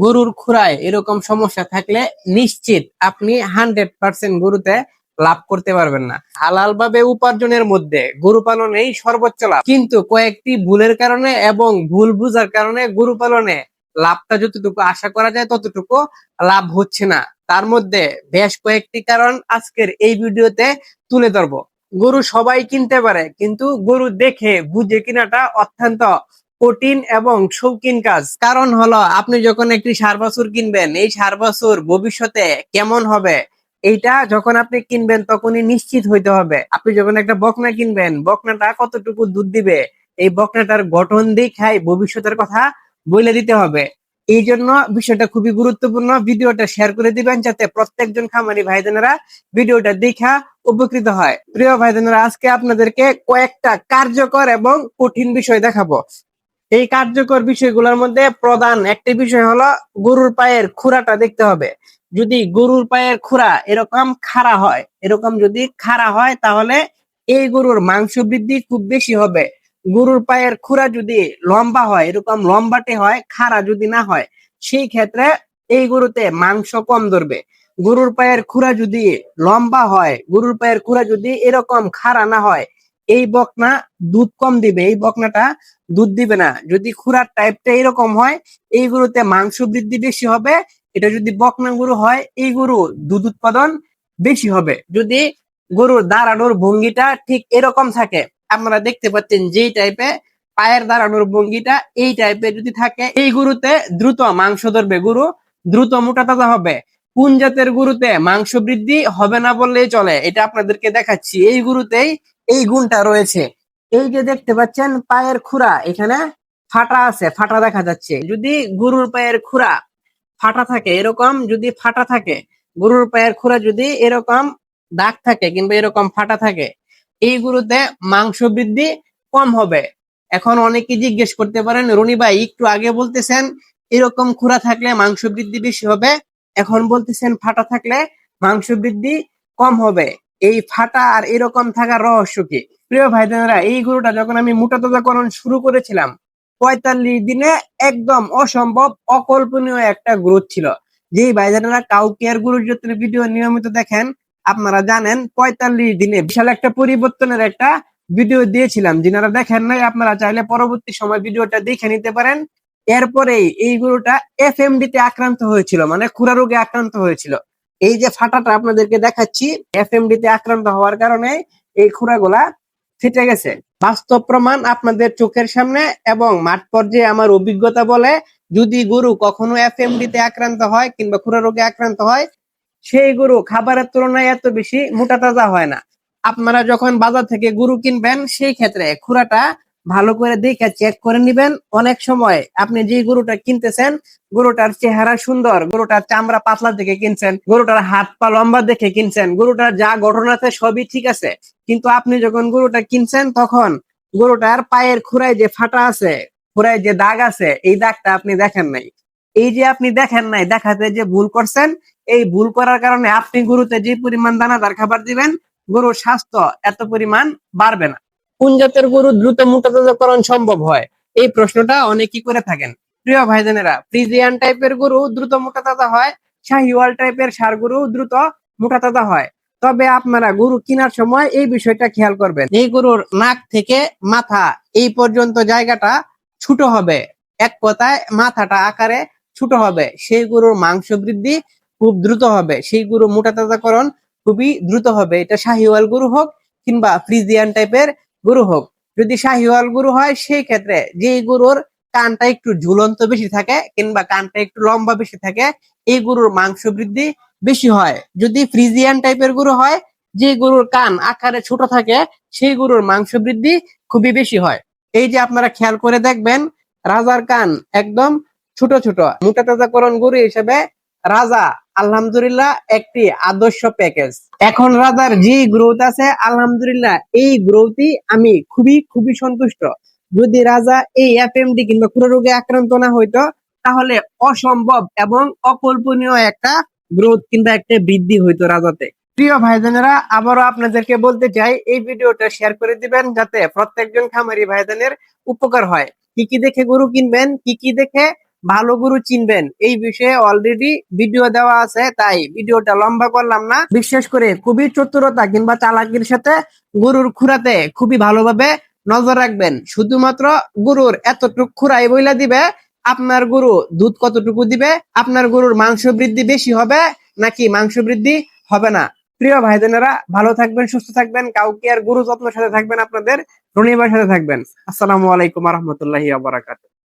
গরুর খুরায় এরকম সমস্যা থাকলে নিশ্চিত আপনি হান্ড্রেড পার্সেন্ট গরুতে লাভ করতে পারবেন না। হালাল ভাবে উপার্জনের মধ্যে গরু পালনেই সর্বোচ্চ লাভ। কিন্তু কয়েকটি ভুলের কারণে এবং ভুল বুঝার কারণে গরু পালনে লাভটা যতটুকু আশা করা যায় ততটুকু লাভ হচ্ছে না। তার মধ্যে বেশ কয়েকটি কারণ আজকের এই ভিডিওতে তুলে ধরবো। গরু সবাই কিনতে পারে, কিন্তু গরু দেখে বুঝে কিনাটা অত্যন্ত কঠিন এবং শৌখিন কাজ। কারণ হলো, আপনি যখন একটি সার বাছুর কিনবেন, এই সার বাছুর ভবিষ্যতে কেমন হবে? এইটা যখন আপনি কিনবেন, তখনই নিশ্চিত হইতে হবে। আপনি যখন একটা বকনা কিনবেন, বকনাটা কতটুকু দুধ দিবে? এই বকনাটার গঠন দেখাই ভবিষ্যতের কথা বলে দিতে হবে। এই জন্য বিষয়টা খুবই গুরুত্বপূর্ণ। ভিডিওটা শেয়ার করে দিবেন যাতে প্রত্যেকজন খামারি ভাইজানেরা ভিডিওটা দেখা উপকৃত হয়। প্রিয় ভাইজানেরা আজকে আপনাদেরকে কয়েকটা কার্যকর এবং কঠিন বিষয় দেখাবো। এই কার্যকর বিষয়গুলোর মধ্যে প্রধান একটি বিষয় হলো গরুর পায়ের খুরাটা দেখতে হবে। যদি গরুর পায়ের খুরা এরকম খাড়া হয়, এরকম যদি খাড়া হয় তাহলে এই গরুর মাংস বৃদ্ধি খুব বেশি হবে। গরুর পায়ের খুরা যদি লম্বা হয়, এরকম লম্বাটে হয়, খাড়া যদি না হয়, সেই ক্ষেত্রে এই গরুতে মাংস কম ধরবে। গরুর পায়ের খুরা যদি লম্বা হয়, গরুর পায়ের খুরা যদি এরকম খাড়া না হয় এই বকনা দুধ কম দিবে, এই বকনাটা দুধ দিবে না। যদি খুরার টাইপটা এরকম হয়, এই গরুতে মাংস বৃদ্ধি বেশি হবে, এটা যদি বকনা গরু হয়, এই গরু দুধ উৎপাদন বেশি হবে। যদি গরুর দাঁড়ানোর ভঙ্গিটা ঠিক এরকম থাকে, আপনারা দেখতে পাচ্ছেন যেই টাইপে পায়ের দাঁড়ানোর ভঙ্গিটা, এই টাইপের যদি থাকে, এই গরুতে দ্রুত মাংস ধরবে গরু, দ্রুত মোটা তাজা হবে। কোন জাতের গরুতে মাংস বৃদ্ধি হবে না বললেই চলে, এটা আপনাদেরকে দেখাচ্ছি। এই গরুতেই এই গুণটা রয়েছে। এই যে দেখতে পাচ্ছেন, পায়ের খুরা এখানে ফাটা আছে, ফাটা দেখা যাচ্ছে। যদি গরুর পায়ের খুরা ফাটা থাকে, এরকম যদি ফাটা থাকে, গরুর পায়ের খুরা যদি এরকম দাগ থাকে কিংবা এরকম ফাটা থাকে, এই গরুতে মাংস বৃদ্ধি কম হবে। এখন অনেকে জিজ্ঞেস করতে পারেন, রনি ভাই, একটু আগে বলতেছেন, এরকম খুরা থাকলে মাংস বৃদ্ধি বেশি হবে। এখন বলতেছেন, ফাটা থাকলে মাংস বৃদ্ধি কম হবে। এই ফাটা আর এরকম থাকার রহস্য কি? প্রিয় ভাই বোনেরা এই গরুটা যখন আমি মোটা তাজাকরণ শুরু করেছিলাম, পঁয়তাল্লিশ দিনে একদম অসম্ভব অকল্পনীয় একটা গ্রোথ ছিল। যেই ভাইজানেরা কাউ কেয়ার গরুর যত্নের ভিডিও নিয়মিত দেখেন, আপনারা জানেন পঁয়তাল্লিশ দিনে বিশাল একটা পরিবর্তনের একটা ভিডিও দিয়েছিলাম। যিনারা দেখেন নাই, আপনারা চাইলে পরবর্তী সময় ভিডিওটা দেখে নিতে পারেন। এরপরেই এই গরুটা এফ তে আক্রান্ত হয়েছিল মানে খুরা রোগে আক্রান্ত হয়েছিল। এই যে ফাটাটা আপনাদেরকে দেখাচ্ছি এফ তে আক্রান্ত হওয়ার কারণে এই খুরাগুলা ফেটে গেছে। বাস্তব প্রমাণ আপনাদের চোখের সামনে এবং মাঠ পর্যায়ে আমার অভিজ্ঞতা বলে, যদি গরু কখনো এফ তে আক্রান্ত হয় কিংবা খুরা রোগে আক্রান্ত হয়, সেই গরু খাবারের তুলনায় এত বেশি মোটা তাজা হয় না। আপনারা যখন বাজার থেকে গরু কিনবেন, সেই ক্ষেত্রে খুরাটা ভালো করে দেখে চেক করে নিবেন। অনেক সময় আপনি যে গরুটা কিনতেছেন, গরুটার চেহারা সুন্দর, গরুটার চামড়া পাতলা দেখে কিনছেন, গরুটার হাত পা লম্বা দেখে কিনছেন, গরুটার যা গঠন আছে সবই ঠিক আছে। কিন্তু আপনি যখন গরুটা কিনছেন, তখন গরুটার পায়ের খুরায় যে ফাটা আছে, খুরায় যে দাগ আছে, এই দাগটা আপনি দেখেন নাই। এই যে আপনি দেখেন নাই, দেখাতে যে ভুল করছেন, এই ভুল করার কারণে আপনি গরুতে যে পরিমাণ দানাদার খাবার দিবেন, গরুর স্বাস্থ্য এত পরিমাণ বাড়বে না। কোন জাতের গরু দ্রুত মোটাতাজাকরণ সম্ভব হয়? এই প্রশ্নটা অনেকেই করে থাকেন। প্রিয় ভাইজানেরা, ফ্রিজিয়ান টাইপের গরু দ্রুত মোটাতাজা হয়, শাহিওয়াল টাইপের সার গরু দ্রুত মোটাতাজা হয়। তবে আপনারা গরু কেনার সময় এই বিষয়টা খেয়াল করবেন। এই গরুর নাক থেকে মাথা এই পর্যন্ত জায়গাটা ছোট হবে। এক কথায় মাথাটা আকারে ছোট হবে। সেই গরুর মাংস বৃদ্ধি খুব দ্রুত হবে। সেই গরু মোটা তাজাকরণ খুবই দ্রুত হবে। এটা শাহিওয়াল গরু হোক কিংবা ফ্রিজিয়ান টাইপের গরু হোক। যদি শাহিওয়াল গরু হয়, সেই ক্ষেত্রে যে গরুর কানটা একটু ঝুলন্ত বেশি থাকে কিংবা কানটা একটু লম্বা বেশি থাকে, এই গরুর মাংস বৃদ্ধি বেশি হয়। যদি ফ্রিজিয়ান টাইপের গরু হয়, যে গরুর কান আকারে ছোট থাকে, সেই গরুর মাংস বৃদ্ধি খুবই বেশি হয়। এই যে আপনারা খেয়াল করে দেখবেন, রাজার কান একদম ছোট ছোট। মোটা তাজাকরণ গরু হিসেবে রাজা আলহামদুলিল্লাহ, একটি আদর্শ প্যাকেজ এখন রাজার যে গ্রোথ আছে, আলহামদুলিল্লাহ, এই গ্রোথই আমি খুবই খুবই সন্তুষ্ট। যদি রাজা এই এফএমডি কিংবা কোনো রোগে আক্রান্ত না হইতো, তাহলে অসম্ভব এবং অকল্পনীয় একটা গ্রোথ কিংবা একটা বৃদ্ধি হইতো রাজাতে। প্রিয় ভাইজানেরা, আবারও আপনাদেরকে বলতে চাই, এই ভিডিওটা শেয়ার করে দিবেন যাতে প্রত্যেকজন খামারি ভাইজানের উপকার হয়। কি কি দেখে গরু কিনবেন, কি কি দেখে ভালো গরু চিনবেন। এই বিষয়ে অলরেডি ভিডিও দেওয়া আছে, তাই ভিডিওটা লম্বা করলাম না। বিশেষ করে খুবই চতুরতা কিংবা চালাকির সাথে গরুর খুরাতে খুবই ভালোভাবে নজর রাখবেন। শুধুমাত্র গরুর এতটুকু খুরাই বইলা দিবে, আপনার গরু দুধ কতটুকু দিবে, আপনার গরুর মাংস বৃদ্ধি বেশি হবে নাকি মাংস বৃদ্ধি হবে না? প্রিয় ভাই বোনেরা ভালো থাকবেন, সুস্থ থাকবেন, কাউকে আর গুরু যত্নের সাথে থাকবেন আপনাদের রনিবার সাথে থাকবেন। আসসালামু আলাইকুম রহমতুল্লাহি আবরাকাত